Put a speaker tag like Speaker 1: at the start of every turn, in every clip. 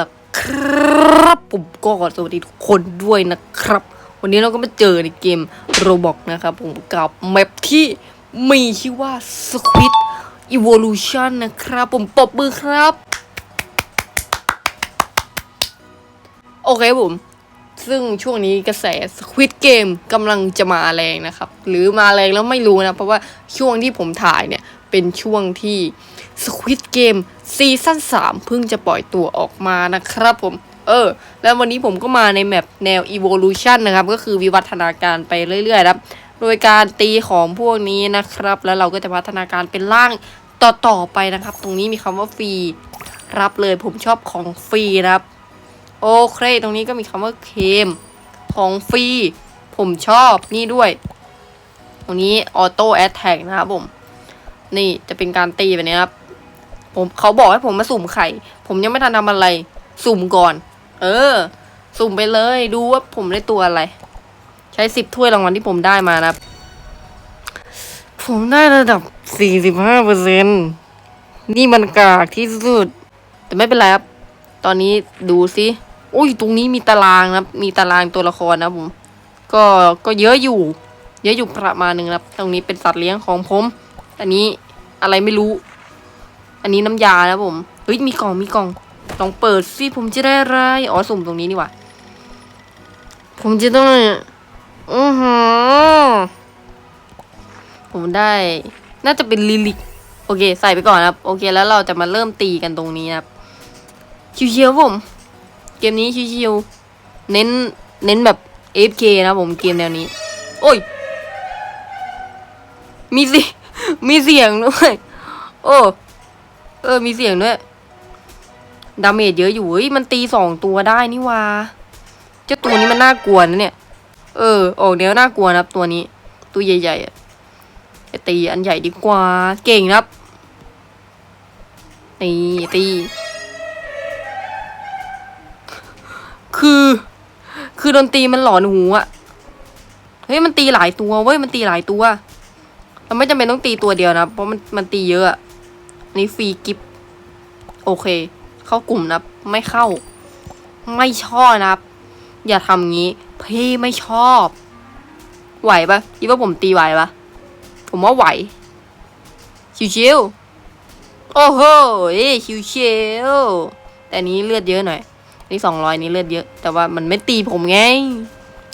Speaker 1: ล่ะครับผมก็สวัสดีทุกคนด้วยนะครับ วันนี้เราก็มาเจอในเกมโรบอกนะครับ ผมกับแมปที่มีชื่อว่า Squid Evolution นะครับ ผมปรบมือครับ โอเคผม ซึ่งช่วงนี้กระแส Squid Game กำลังจะมาแรงนะครับ หรือมาแรงแล้วไม่รู้นะ เพราะว่าช่วงที่ผมถ่ายเนี่ย เป็นช่วงที่ Squid Game ซีซั่น3เพิ่งจะปล่อยตัวออกมานะครับผม เออ แล้ววันนี้ผมก็มาในแมปแนว Evolution นะครับ ก็คือวิวัฒนาการไปเรื่อยๆครับ โดยการตีของพวกนี้นะครับ แล้วเราก็จะพัฒนาการเป็นร่างต่อๆไปนะครับ ตรงนี้มีคำว่าฟรีรับเลยผมชอบของฟรีนะครับ โอเค ตรงนี้ก็มีคำว่าเคมของฟรีผมชอบนี่ด้วย ตรงนี้ออโต้แอตแทกนะครับผม นี่จะเป็นการตีแบบนี้ครับ ผมเขาบอกให้ผมมาสุ่มไข่ ผมยังไม่ทันทำอะไร สุ่มก่อน เออ สุ่มไปเลย ดูว่าผมได้ตัวอะไร ใช้สิบถ้วยรางวัลที่ผมได้มานะครับ ผมได้ระดับสี่สิบห้าเปอร์เซ็นนี่มันกากที่สุด แต่ไม่เป็นไรครับ ตอนนี้ดูสิโอ้ยตรงนี้มีตารางนะครับมีตารางตัวละครนะผม ก็ก็เยอะอยู่ เยอะอยู่ประมาณหนึ่งครับ ตรงนี้เป็นสัตว์เลี้ยงของผม อันนี้อะไรไม่รู้ อันนี้น้ำยานะครับผมเฮ้ยมีกล่องมีกล่องลองเปิดสิผมจะได้อะไรอ๋อสุ่มตรงนี้นี่หว่าผมจะต้องอือหือผมได้ น่าจะเป็นลิลิกโอเค ใส่ไปก่อนครับ โอเค แล้วเราจะมาเริ่มตีกันตรงนี้ครับชิวๆผม เกมนี้ชิวๆเน้น เน้นแบบ AFK นะครับผมเกมแนวนี้ โอ้ย มีสิ มีเสียงด้วย โอ้ เออ มีเสียงด้วย ดาเมจเยอะอยู่เฮ้ย มันตีสองตัวได้นี่ว่าเจ้าตัวนี้มันน่ากลัวนะเนี่ย เออ ออกแนวน่ากลัวนะครับตัวนี้ ตัวใหญ่ๆอะไปตีอันใหญ่ดีกว่า เก่งครับนี่ตี คือ คือดนตรีมันหลอนหูอะเฮ้ย มันตีหลายตัวเว้ย มันตีหลายตัว เราไม่จำเป็นต้องตีตัวเดียวนะ เพราะมันมันตีเยอะอันนี้ฟรีกิฟต์โอเค เข้ากลุ่มนะไม่เข้า ไม่ชอบนะครับ อย่าทำงี้ พี่ไม่ชอบ ไหวปะคิดว่าผมตีไหวปะผมว่าไหว ชิวๆ โอ้โหชิวๆ แต่อันนี้เลือดเยอะหน่อย นี่สองร้อยนี้เลือดเยอะ แต่ว่ามันไม่ตีผมไง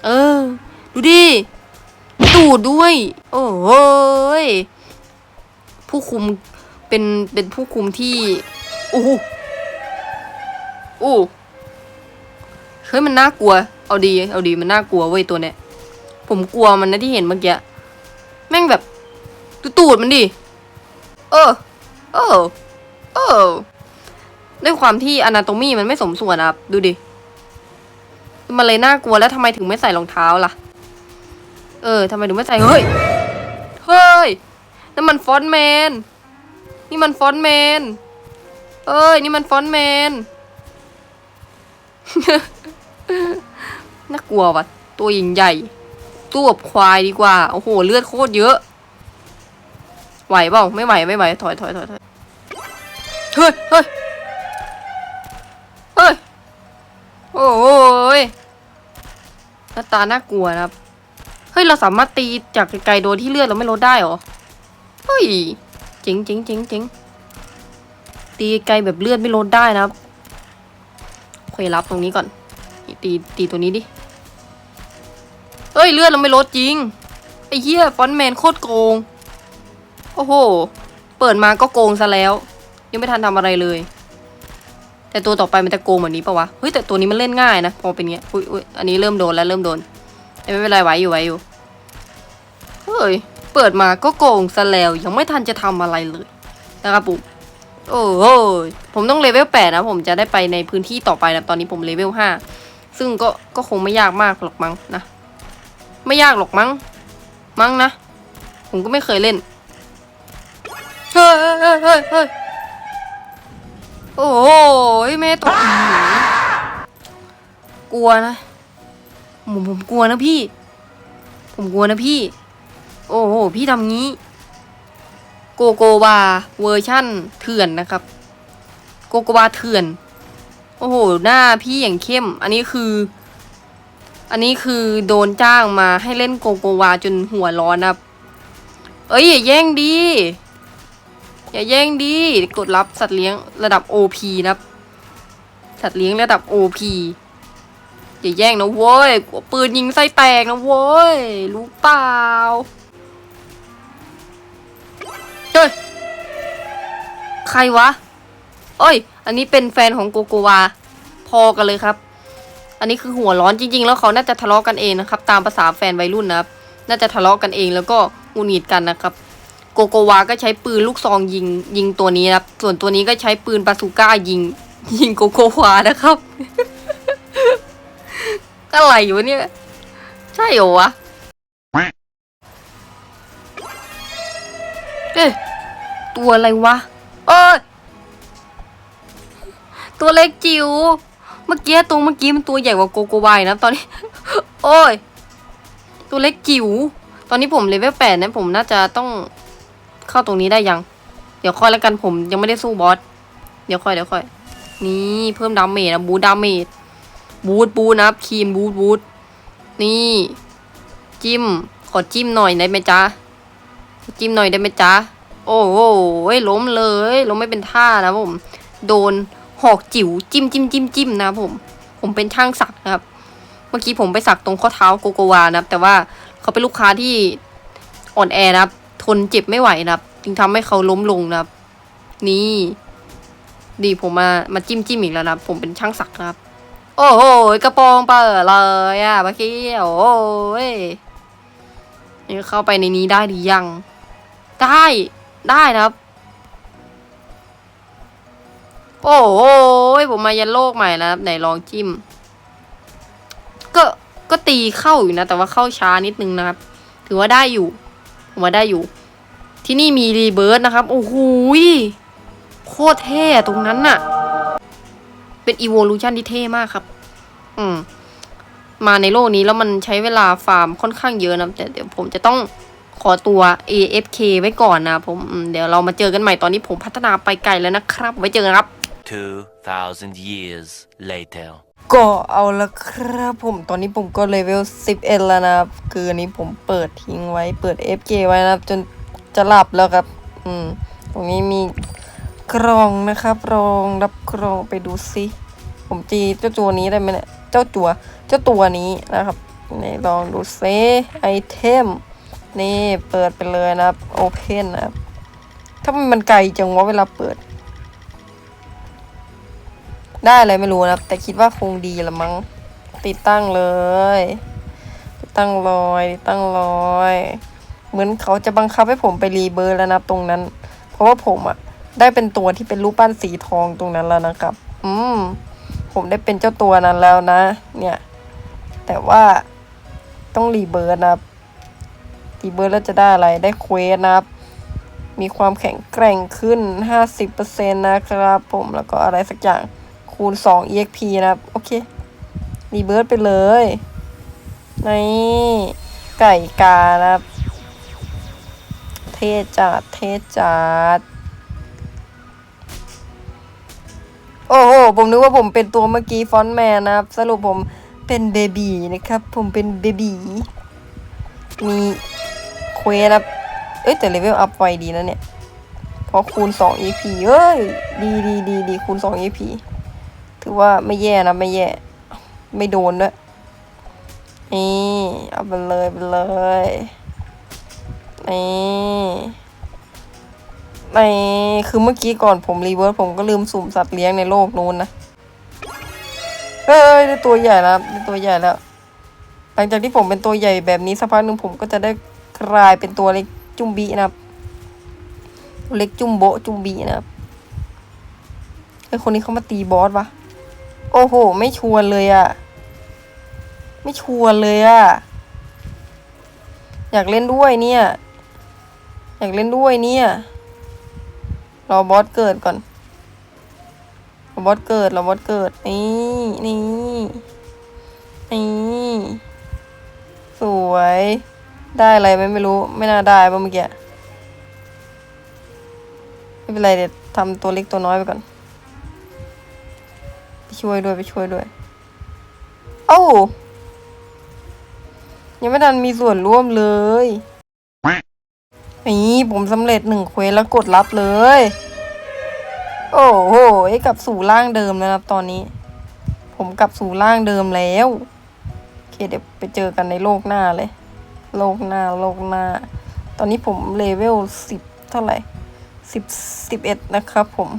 Speaker 1: เออ ดูดิ ตูดด้วย โอ้โหยผู้คุมเป็นเป็นผู้คุมที่โอ้โหโอ้เฮ้ยมันน่ากลัว เอาดี เอาดีมันน่ากลัวเว้ยตัวเนี้ยผมกลัวมันนะที่เห็นเมื่อกี้แม่งแบบดูตูดมันดิเออเออเออด้วยความที่อนาโตมีมันไม่สมส่วนอะครับ ดูดิ มันเลยน่ากลัวแล้วทำไมถึงไม่ใส่รองเท้าล่ะ เออทำไมถึงไม่ใส่เฮ้ย เฮ้ยนั่นมันฟอนแมน นี่มันฟอนแมน เอ้ย นี่มันฟอนแมน น่ากลัวว่ะ ตัวใหญ่ใหญ่ตัวบควายดีกว่า โอ้โห เลือดโคตรเยอะ ไหวเปล่า ไม่ไหว ไม่ไหว ถอยถอยถอยถอยเฮ้ยเฮ้ยเฮ้ย โอ้ยหน้าตาน่ากลัวนะครับ ฮ้ย เราสามารถตีจากไกลๆโดยที่เลือดเราไม่ลดได้เหรอ เฮ้ยเจ๋งเจ๋งเจ๋งเจ๋งตีไกลแบบเลือดไม่ลดได้นะครับเครับตรงนี้ก่อน ตีตีตัวนี้ดิ เฮ้ย เลือดเราไม่ลดจริง ไอ้เหี้ยฟอนแมนโคตรโกง โอ้โห เปิดมาก็โกงซะแล้ว ยังไม่ทันทำอะไรเลย แต่ตัวต่อไปมันจะโกงแบบนี้ปะวะ เฮ้ยแต่ตัวนี้มันเล่นง่ายนะ พอเป็นเงี้ย อุ้ยอันนี้เริ่มโดนแล้วเริ่มโดนไม่เป็นไรไหวอยู่ไหวอยู่ ย เปิดมาก็โกงซะแล้วยังไม่ทันจะทำอะไรเลยนะครับปุ๊โอ้โหผมต้องเลเวลแปดนะ ผมจะได้ไปในพื้นที่ต่อไปนะ ตอนนี้ผมเลเวลห้าซึ่งก็ก็คงไม่ยากมากหรอกมั้งนะ ไม่ยากหรอกมั้ง มั้งนะ ผมก็ไม่เคยเล่น เฮ้ยเฮ้ยเฮ้ยเฮ้ยโอ้โหแม่ตกอื้อหือกลัวนะผมผมกลัวนะพี่ ผมกลัวนะพี่ โอ้โห พี่ทำงี้ โกโกวาเวอร์ชั่นเถื่อนนะครับ โกโกวาเถื่อน โอ้โห หน้าพี่อย่างเข้ม อันนี้คือ อันนี้คือโดนจ้างมาให้เล่นโกโกวาจนหัวร้อนนะครับ เอ้ย อย่าแย่งดี อย่าแย่งดี กดรับสัตว์เลี้ยงระดับ OP นะครับ สัตว์เลี้ยงระดับ OP อย่าแย่งนะเว้ยกลัวปืนยิงไส้แตกนะเว้ย รู้เปล่า ฮ้ย ใครวะเอ้ย อันนี้เป็นแฟนของโกโกวา พอกันเลยครับ อันนี้คือหัวร้อนจริง ๆ แล้วเขาน่าจะทะเลาะกันเองนะครับ ตามภาษาแฟนวัยรุ่นนะครับ น่าจะทะเลาะกันเองแล้วก็หงุนหิดกันนะครับ โกโกวา ก็ใช้ปืนลูกซองยิงยิงตัวนี้นะครับ ส่วนตัวนี้ก็ใช้ปืนบาซูก้ายิง ยิงโกโกวานะครับอะไรอยู่เนี่ย ใช่เหรอวะ เอ๊ะ ตัวอะไรวะ เอ้ย ตัวเล็กจิ๋ว เมื่อกี้ตัวเมื่อกี้มันตัวใหญ่กว่าโกโกวายนะ ตอนนี้ โอ้ย ตัวเล็กจิ๋ว ตอนนี้ผมเลเวลแปดนะผมน่าจะต้องเข้าตรงนี้ได้ยัง เดี๋ยวค่อยแล้วกันผมยังไม่ได้สู้บอส เดี๋ยวค่อยเดี๋ยวค่อย นี่เพิ่มดาเมจนะบูทดาเมจ บูทบูทนะครีมบูทบูทนี่ จิ้ม ขอจิ้มหน่อยได้ไหมจ๊ะ จิ้มหน่อยได้ไหมจ๊ะ โอ้โหล้มเลยล้มไม่เป็นท่านะผม โดนหอกจิ๋วจิ้มจิ้มจิ้มจิ้มนะผม ผมเป็นช่างสักนะครับ เมื่อกี้ผมไปสักตรงข้อเท้าโกโกวานะครับ แต่ว่าเขาเป็นลูกค้าที่อ่อนแอนะครับ ทนเจ็บไม่ไหวนะครับ จึงทำให้เขาล้มลงนะครับ นี่ ดีผมมามาจิ้มจิ้มอีกแล้วนะครับ ผมเป็นช่างสักนะครับ โอ้โหกระโปรงเปิดเลยอะเมื่อกี้โอ้ยนี่เข้าไปในนี้ได้หรือยัง ได้ ได้นะครับ โอ้โหผมมายันโลกใหม่แล้วครับไหนลองจิ้ม ก็ก็ตีเข้าอยู่นะ แต่ว่าเข้าช้านิดนึงนะครับ ถือว่าได้อยู่ ผมว่าได้อยู่ ที่นี่มีรีเบิร์ดนะครับ โอ้โหโคตรเท่ตรงนั้นน่ะ เป็นอีโวลูชันที่เท่มากครับ อืม มาในโลกนี้แล้วมันใช้เวลาฟาร์มค่อนข้างเยอะนะแต่เดี๋ยวผมจะต้อง ขอตัว AFK ไว้ก่อนนะผมอืมเดี๋ยวเรามาเจอกันใหม่ตอนนี้ผมพัฒนาไปไกลแล้วนะครับ ไว้เจอกันครับ
Speaker 2: 2,000 years later.
Speaker 1: ก็เอาละครับผมตอนนี้ผมก็เลเวล 11 แล้วนะครับ คืออันนี้ผมเปิดทิ้งไว้เปิด FK ไว้นะครับ จนจะหลับแล้วครับ อืม ตรงนี้มีกล่องนะครับลองรับกล่องไปดูซิผมจีเจ้าตัวนี้ได้ไหมเนี่ยเจ้าตัว เจ้าตัวนี้นะครับนี่ลองดูซิไอเทม นี่เปิดไปเลยนะครับโอเพนนะครับ ถ้ามันไกลจังวะเวลาเปิด ได้อะไรไม่รู้นะครับ แต่คิดว่าคงดีละมั้ง ติดตั้งเลย ติดตั้งรอยติดตั้งรอย เหมือนเขาจะบังคับให้ผมไปรีเบิร์ดแล้วนะตรงนั้น เพราะว่าผมอะได้เป็นตัวที่เป็นรูปปั้นสีทองตรงนั้นแล้วนะครับ อืม ผมได้เป็นเจ้าตัวนั้นแล้วนะ เนี่ย แต่ว่าต้องรีเบิร์ดนะครับ รีเบิร์ดแล้วจะได้อะไรได้เควสนะครับ มีความแข็งแกร่งขึ้น 50%นะครับผมแล้วก็อะไรสักอย่างคูณ 2 exp นะครับ โอเครีเบิร์ดไปเลยในไก่กานะครับ เทจัดเทจัดโอ้โห ผมนึกว่าผมเป็นตัวเมื่อกี้ฟอนต์แมนนะครับ สรุปผมเป็นเบบีนะครับ ผมเป็นเบบีมี ควสครับเอ้ยแต่เลเวลอัพไวดีนะเนี่ยเพราะคูณ 2 EP เอ้ย ดีดีดีดีคูณ 2 EP ถือว่าไม่แย่นะไม่แย่ ไม่โดนด้วย นี่เอาไปเลยไปเลย นี่นี่คือเมื่อกี้ก่อนผมรีเวิร์สผมก็ลืมสุ่มสัตว์เลี้ยงในโลกนู้นนะเอ้ยได้ตัวใหญ่แล้วได้ตัวใหญ่แล้ว หลังจากที่ผมเป็นตัวใหญ่แบบนี้สักพักหนึ่งผมก็จะได้ กลายเป็นตัวเล็กจุ่มบีนะครับ เล็กจุ่มโบจุ่มบีนะครับไอคนนี้เขามาตีบอสวะโอ้โห ไม่ชวนเลยอะไม่ชวนเลยอะอยากเล่นด้วยเนี่ย อยากเล่นด้วยเนี่ยรอบอสเกิดก่อนรอบอสเกิดรอบอสเกิดนี่นี่นี่สวย ได้อะไรไหมไม่รู้ไม่น่าได้ป่ะเมื่อกี้ไม่เป็นไรเดี๋ยวทำตัวเล็กตัวน้อยไปก่อน ไปช่วยด้วยไปช่วยด้วย เอ้ายังไม่ทันมีส่วนร่วมเลยนี่ผมสำเร็จหนึ่งเควสแล้วกดรับเลย โอ้โหกลับสู่ร่างเดิมแล้วนะครับตอนนี้ ผมกลับสู่ร่างเดิมแล้วโอเคเดี๋ยวไปเจอกันในโลกหน้าเลย โลกหน้าโลกหน้า ตอนนี้ผมเลเวลสิบเท่าไหร่สิบสิบเอ็ดนะครับผม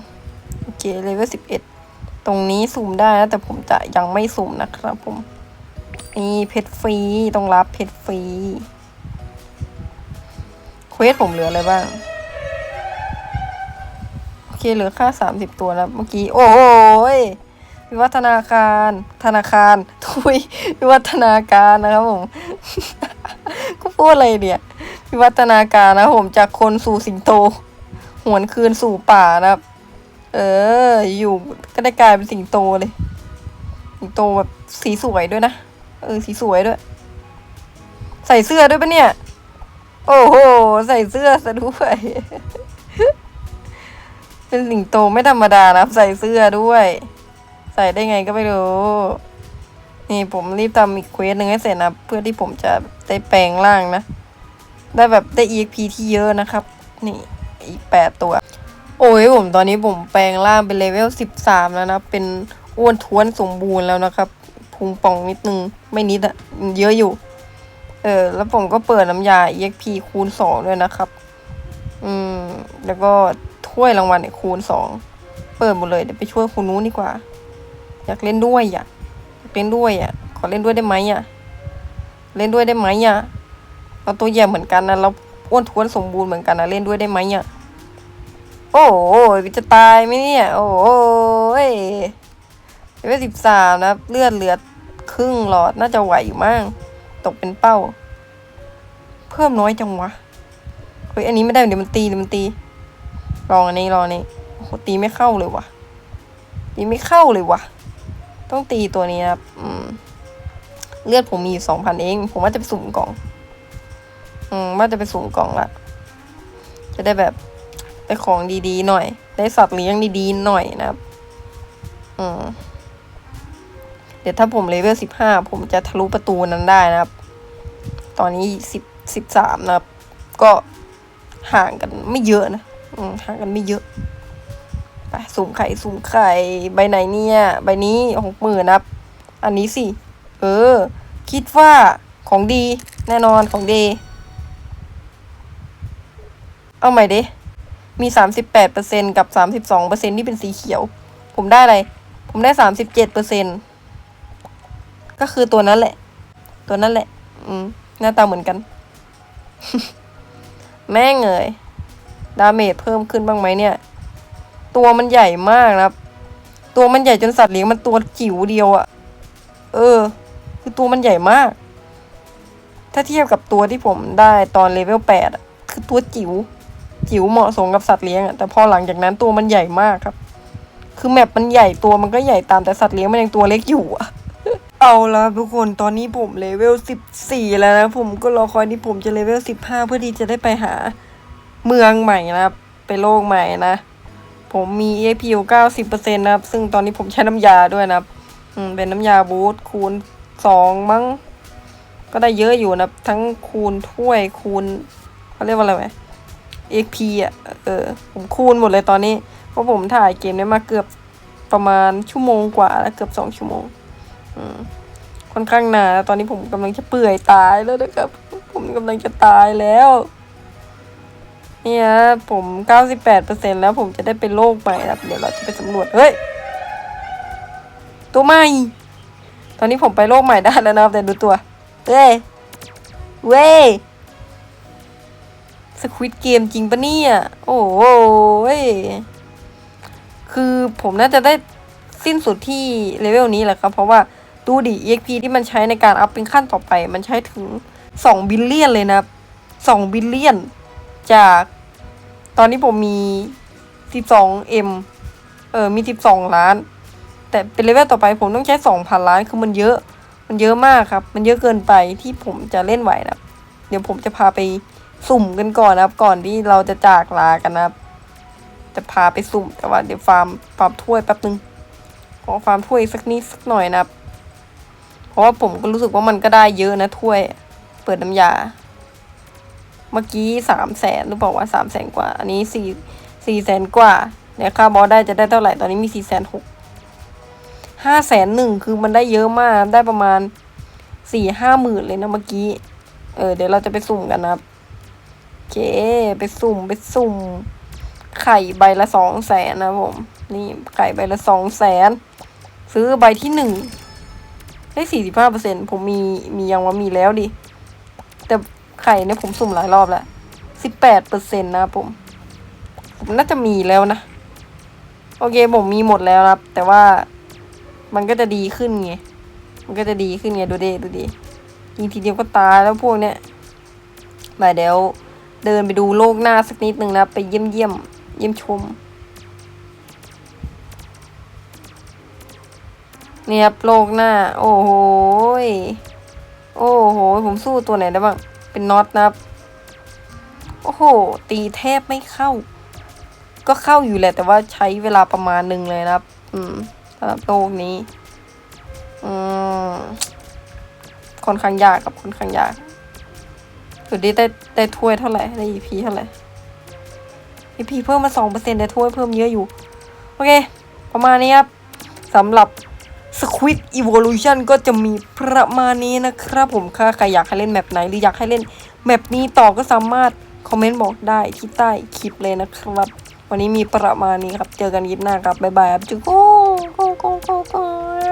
Speaker 1: โอเคเลเวลสิบเอ็ดตรงนี้สุ่มได้นะแต่ผมจะยังไม่สุ่มนะครับผม นี่เพชรฟรีต้องรับเพชรฟรีเควสผมเหลืออะไรบ้าง โอเคเหลือค่าสามสิบตัวแล้วเมื่อกี้ โอ้ยวิวัฒนาการ ธนาคาร ทุย วิวัฒนาการนะครับผม พูดอะไรเนี่ยวิวัฒนาการนะผมจากคนสู่สิงโต หวนคืนสู่ป่านะครับ เออ อยู่ก็ได้กลายเป็นสิงโตเลย สิงโตแบบสีสวยด้วยนะ เออ สีสวยด้วย ใส่เสื้อด้วยปะเนี่ย โอ้โห ใส่เสื้อซะด้วยเป็นสิงโตไม่ธรรมดานะใส่เสื้อด้วย ใส่ได้ไงก็ไม่รู้ นี่ผมรีบทำอีกเควสหนึ่งให้เสร็จนะเพื่อที่ผมจะได้แปลงร่างนะ ได้แบบได้ EXP ที่เยอะนะครับ นี่อีกแปดตัว โอ้ยผมตอนนี้ผมแปลงร่างเป็นเลเวลสิบสามแล้วนะ เป็นอ้วนท้วนสมบูรณ์แล้วนะครับพุงป่องนิดนึงไม่นิดอะเยอะอยู่ เออ แล้วผมก็เปิดน้ำยา EXP คูณสองด้วยนะครับ อืม แล้วก็ถ้วยรางวัลเนี่ยคูณสองเปิดหมดเลยเดี๋ยวไปช่วยคุณนู้นดีกว่า อยากเล่นด้วยอะอยาก เล่นด้วยอะ ขอเล่นด้วยได้ไหมอะ เล่นด้วยได้ไหมอะ เราตัวใหญ่เหมือนกันนะเราอ้วนท้วนสมบูรณ์เหมือนกันนะเล่นด้วยได้ไหมอะ โอ้โหจะตายไหมเนี่ย โอ้โหเลเวลสิบสามนะเลือดเหลือครึ่งหลอดน่าจะไหวอยู่มั้งตกเป็นเป้า เพิ่มน้อยจังวะเฮ้ยอันนี้ไม่ได้เดี๋ยวมันตีเดี๋ยวมันตีลองอันนี้ลองอันนี้โอ้โหตีไม่เข้าเลยวะตีไม่เข้าเลยวะ ต้องตีตัวนี้นะครับอืมเลือดผมมีอยู่สองพันเอง ผมว่าจะไปสุ่มกล่อง อืมว่าจะไปสุ่มกล่องละจะได้แบบได้ของดีๆหน่อย ได้สัตว์เลี้ยงดีๆหน่อยนะครับ อืมเดี๋ยวถ้าผมเลเวลสิบห้าผมจะทะลุประตูนั้นได้นะครับ ตอนนี้สิบสิบสามนะครับ ก็ห่างกันไม่เยอะนะ อืมห่างกันไม่เยอะ ไปสุ่มไข่สุ่มไข่ใบไหนเนี่ย ใบนี้หกหมื่นนะครับ อันนี้สิ เออ คิดว่าของดี แน่นอนของดีเอาใหม่ดิมีสามสิบแปดเปอร์เซ็นกับสามสิบสองเปอร์เซ็นที่เป็นสีเขียว ผมได้อะไร ผมได้สามสิบเจ็ดเปอร์เซ็นก็คือตัวนั้นแหละ ตัวนั้นแหละ อืม หน้าตาเหมือนกัน แม่งเอ่ยดาเมจเพิ่มขึ้นบ้างไหมเนี่ย ตัวมันใหญ่มากนะครับ ตัวมันใหญ่จนสัตว์เลี้ยงมันตัวจิ๋วเดียวอะเออ คือตัวมันใหญ่มาก ถ้าเทียบกับตัวที่ผมได้ตอนเลเวลแปดอะคือตัวจิ๋วจิ๋วเหมาะสมกับสัตว์เลี้ยงอะแต่พอหลังจากนั้นตัวมันใหญ่มากครับ คือแมปมันใหญ่ตัวมันก็ใหญ่ตามแต่สัตว์เลี้ยงมันยังตัวเล็กอยู่อะเอาละทุกคนตอนนี้ผมเลเวลสิบสี่แล้วนะผมก็รอคอยที่ผมจะเลเวลสิบห้าเพื่อที่จะได้ไปหาเมืองใหม่นะครับไปโลกใหม่นะ ผมมี EXP อยู่เก้าสิบเปอร์เซ็นต์นะครับ ซึ่งตอนนี้ผมใช้น้ำยาด้วยนะครับอืมเป็นน้ำยาบูทคูณสองมั้ง ก็ได้เยอะอยู่นะครับ ทั้งคูณถ้วยคูณเขาเรียกว่าอะไรไหม XP อะ เออ ผมคูณหมดเลยตอนนี้ เพราะผมถ่ายเกมนี้มาเกือบประมาณชั่วโมงกว่าแล้วเกือบสองชั่วโมง อืมค่อนข้างนานตอนนี้ผมกำลังจะเปื่อยตายแล้วนะครับ ผมกำลังจะตายแล้ว นี่ยผมเก้าสิบแปดเปอร์เซ็นแล้วผมจะได้เป็นโลกใหม่นะครับ เดี๋ยวเราจะไปสำรวจ เฮ้ย ตัวใหม่ ตอนนี้ผมไปโลกใหม่ได้แล้วนะครับ แต่ดูตัว เว้ย เว้ย สควิตเกมจริงปะเนี่ย โอ้โหยคือผมน่าจะได้สิ้นสุดที่เลเวลนี้แหละครับ เพราะว่าดูดิ EXP ที่มันใช้ในการอัพเป็นขั้นต่อไป มันใช้ถึงสองบิลเลียนเลยนะครับสองบิลเลียนจาก ตอนนี้ผมมีสิบสองเออมีสิบสองล้าน แต่เป็นเลเวลต่อไปผมต้องใช้สองพันล้านคือมันเยอะ มันเยอะมากครับ มันเยอะเกินไปที่ผมจะเล่นไหวนะเดี๋ยวผมจะพาไปสุ่มกันก่อนนะครับ ก่อนที่เราจะจากลากันนะครับ จะพาไปสุ่มแต่ว่าเดี๋ยวฟาร์มฟาร์มถ้วยแป๊บนึงขอฟาร์มถ้วยสักนิดสักหน่อยนะครับ เพราะว่าผมก็รู้สึกว่ามันก็ได้เยอะนะถ้วย เปิดน้ำยา เมื่อกี้สามแสนหรือเปล่าว่าสามแสนกว่า อันนี้สี่สี่แสนกว่าเนี่ยค่าบอสได้จะได้เท่าไหร่ตอนนี้มีสี่แสนหกห้าแสนหนึ่งคือมันได้เยอะมากได้ประมาณสี่ห้าหมื่นเลยนะเมื่อกี้ เออเดี๋ยวเราจะไปสุ่มกันนะครับโอเค ไปสุ่มไปสุ่ม ไข่ใบละสองแสนนะผม นี่ไข่ใบละสองแสนซื้อใบที่หนึ่งได้สี่สิบห้าเปอร์เซ็นผมมีมียังว่ามีแล้วดิ แต่ ไข่เนี่ยผมสุ่มหลายรอบแล้วสิบแปดเปอร์เซ็นต์นะครับผม ผมน่าจะมีแล้วนะ โอเคผมมีหมดแล้วนะครับ แต่ว่ามันก็จะดีขึ้นไง มันก็จะดีขึ้นไงดูดิดูดิยิงทีเดียวก็ตายแล้วพวกเนี้ยไปเดี๋ยวเดินไปดูโลกหน้าสักนิดหนึ่งนะไปเยี่ยมเยี่ยมเยี่ยมชมเนี่ยครับโลกหน้า โอ้โห โอ้โห ผมสู้ตัวไหนได้บ้าง เป็นน็อตนะครับ โอ้โห ตีแทบไม่เข้า ก็เข้าอยู่แหละ แต่ว่าใช้เวลาประมาณหนึ่งเลยนะครับ อืมสำหรับโลกนี้ อืมค่อนข้างยากกับค่อนข้างยากดูดิได้ได้ถ้วยเท่าไหร่ ได้ EP เท่าไหร่ EP เพิ่มมาสองเปอร์เซ็นต์แต่ถ้วยเพิ่มเยอะอยู่ โอเค ประมาณนี้ครับสำหรับ สควิตอีโวลูชันก็จะมีประมาณนี้นะครับผมค่ะใครอยากให้เล่นแมปไหนหรืออยากให้เล่นแมปนี้ต่อก็สามารถคอมเมนต์บอกได้ที่ใต้คลิปเลยนะครับ วันนี้มีประมาณนี้ครับ เจอกันยิปหน้าครับ บ๊ายบายครับจุ๊กก้โก้โก้โก้โก้